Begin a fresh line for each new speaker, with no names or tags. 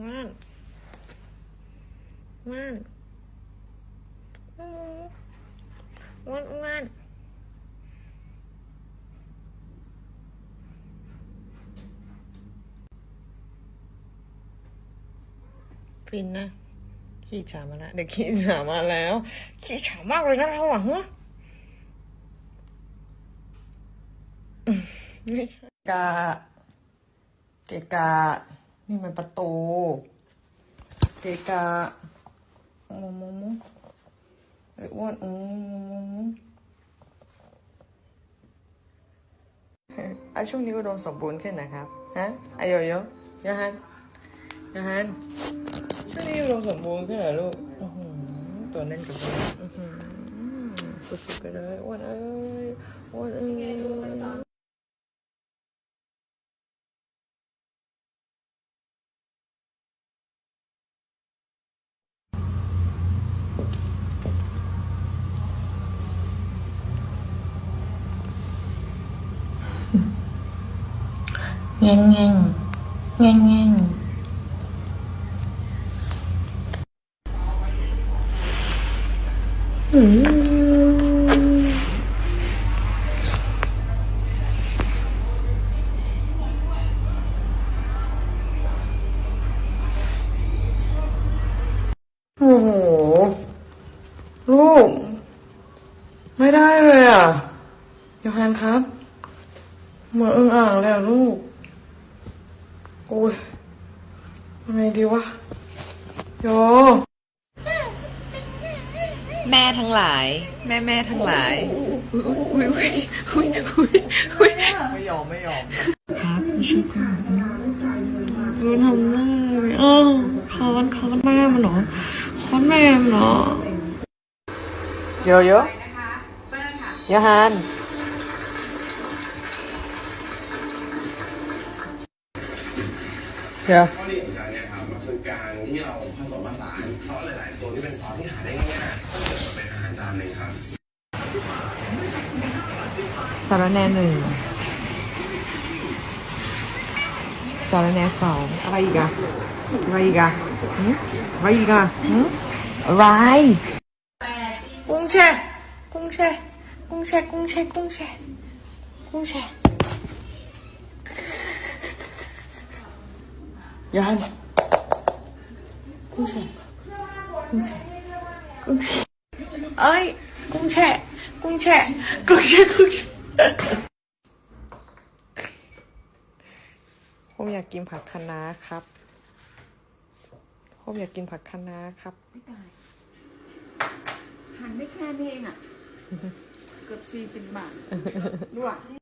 ว่านว่านว่านว่านฟินนะขี้ฉามาแล้วเด็กขี้ฉามาแล้ว ขี้ฉามากเลยนะเราอะฮะอืมไม่ใช่กะเกกะ นี่มันประตู เกะกะมมมมไอ้อ้วนอืมอะช่วงนี้อุดมสมบูรณ์ขึ้นนะครับ ฮะอายโยโยฮันโยฮันช่วงนี้อุดมสมบูรณ์ขึ้นเหรอลูกตัวแน่นกับตัวสุดๆไปเลยอ้วนเอ้ยอ้วนเอ้ย แง่งแง่งแง่งแง่งอืมโอ้โห ลูก ไม่ได้เลยอะโยฮันครับ มือนอึ่งอ่างเลยอะลูก โอ้ยยังไงดีวะ โย
แม่ทั้งหลาย แม่แม่ทั้งหลายอุ้ยอุ้ยอุ้ยอุ้ยอุ้ย
ไม่ยอมไม่ยอมครับไม่ใช่ค่ะดูทำหน้าเลยอ้าวค้อนค้อนแม่มันเหรอค้อนแม่มันเหรอโยโย่ยฮัน เดี๋ยว
ข้อดีของการเนี่ยครับมันคือการที่เราผสมผสานซอสหลาย ๆ ตัวที่เป็นซอสที่หาได้ง่ายๆก็เกิดมาเป็นอาหารจานหนึ่งครับ
สารแหนหนึ่งสารแหนสองอะไรอีกอะอะไรอีกอะหืมอะไรอีกอะหืมอะไรกุ้งแช่กุ้งแช่กุ้งแช่กุ้งแช่กุ้งแช่กุ้งแช่ ยันกุ้งแช่กุ้งแช่กุ้งแช่เอ้ยกุ้งแช่กุ้งแช่กุ้งแช่กุ้งแช่ผมอยากกินผักคะน้าครับผมอยากกินผักคะน้าครับ
หันได้แค่นี้เองอะ เกือบสี่สิบบาทด้วย